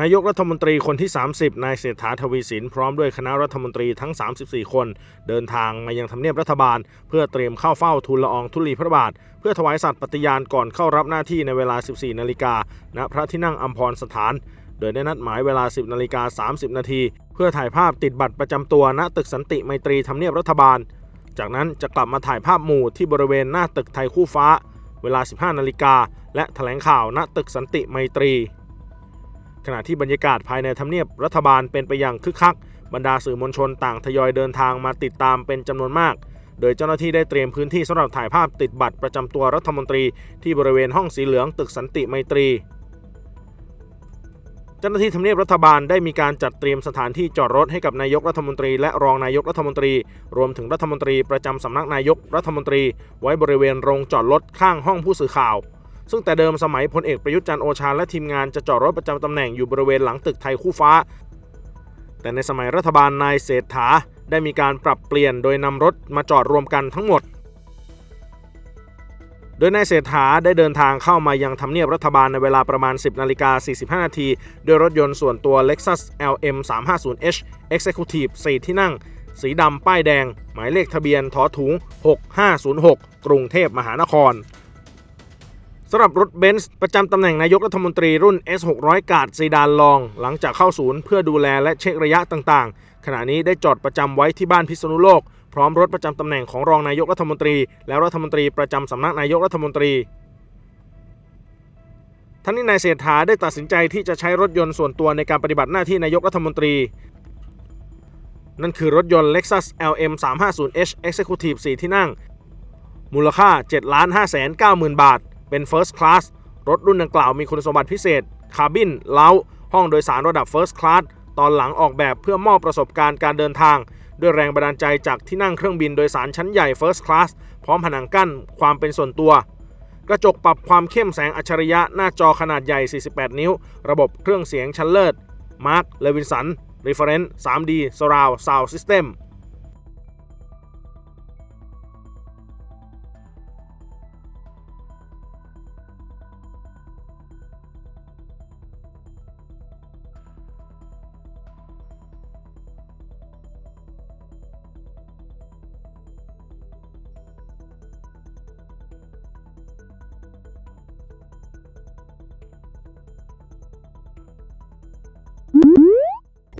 นายกรัฐมนตรีคนที่ 30 นายเศรษฐาทวีสิน พร้อมด้วยคณะรัฐมนตรีทั้ง 34 คน เดินทางมายังทำเนียบรัฐบาล เพื่อเตรียมเข้าเฝ้าทูลละอองธุลีพระบาท เพื่อถวายสัตย์ปฏิญาณก่อนเข้ารับหน้าที่ในเวลา 14 นาฬิกา ณ พระที่นั่งอัมพรสถาน โดยได้นัดหมายเวลา 10 นาฬิกา 30 นาที เพื่อถ่ายภาพติดบัตรประจำตัว ณ ตึกสันติไมตรีทำเนียบรัฐบาล จากนั้นจะกลับมาถ่ายภาพหมู่ที่บริเวณหน้าตึกไทยคู่ฟ้า เวลา 15 นาฬิกา และแถลงข่าว ณ ตึกสันติไมตรี ขณะที่บรรยากาศภายในทำเนียบรัฐบาลเป็นไปอย่างคึกคัก บรรดาสื่อมวลชนต่างทยอยเดินทางมาติดตามเป็นจำนวนมาก โดยเจ้าหน้าที่ได้เตรียมพื้นที่สำหรับถ่ายภาพติดบัตรประจำตัวรัฐมนตรีที่บริเวณห้องสีเหลืองตึกสันติไมตรี เจ้าหน้าที่ทำเนียบรัฐบาลได้มีการจัดเตรียมสถานที่จอดรถให้กับนายกรัฐมนตรี และรองนายกรัฐมนตรี รวมถึงรัฐมนตรีประจำสำนักนายกรัฐมนตรี ไว้บริเวณโรงจอดรถข้างห้องผู้สื่อข่าว ซึ่งแต่เดิมสมัยพลเอกประยุทธ์จันโอชาและทีมงานจะจอดรถประจำตำแหน่งอยู่บริเวณหลังตึกไทยคู่ฟ้า แต่ในสมัยรัฐบาลนายเศรษฐาได้มีการปรับเปลี่ยนโดยนำรถมาจอดรวมกันทั้งหมด โดยนายเศรษฐาได้เดินทางเข้ามายังทำเนียบรัฐบาลในเวลาประมาณ 10นาฬิกา45นาทีด้วยรถยนต์ส่วนตัว Lexus LM 350H Executive 4 ที่นั่ง สีดำป้ายแดง หมายเลขทะเบียนทอถุง 6506 กรุงเทพมหานคร สำหรับรถเบนซ์ประจำตำแหน่งนายกรัฐมนตรีรุ่น S600 กาดซีดานลอง หลังจากเข้าศูนย์เพื่อดูแลและเช็คระยะต่างๆ ขณะนี้ได้จอดประจำไว้ที่บ้านพิษณุโลก พร้อมรถประจำตำแหน่งของรองนายกรัฐมนตรี และรัฐมนตรีประจำสำนักนายกรัฐมนตรีทั้งนี้นายเศรษฐาได้ตัดสินใจที่จะใช้รถยนต์ส่วนตัวในการปฏิบัติหน้าที่นายกรัฐมนตรี นั่นคือรถยนต์ Lexus LM 350H Executive 4 ที่นั่ง มูลค่า 7 5 9 0 0 0 0 บาท เป็น First Class รถรุ่นดังกล่าวมีคุณสมบัติพิเศษ คาร์บิน เล้า ห้องโดยสารระดับ First Class ตอนหลังออกแบบเพื่อมอบประสบการณ์การเดินทาง ด้วยแรงบันดาลใจจากที่นั่งเครื่องบินโดยสารชั้นใหญ่ First Class พร้อมผนังกั้นความเป็นส่วนตัว กระจกปรับความเข้มแสงอัจฉริยะหน้าจอขนาดใหญ่ 48 นิ้ว ระบบเครื่องเสียงชั้นเลิศ Mark Levinson Reference 3D Surround Sound System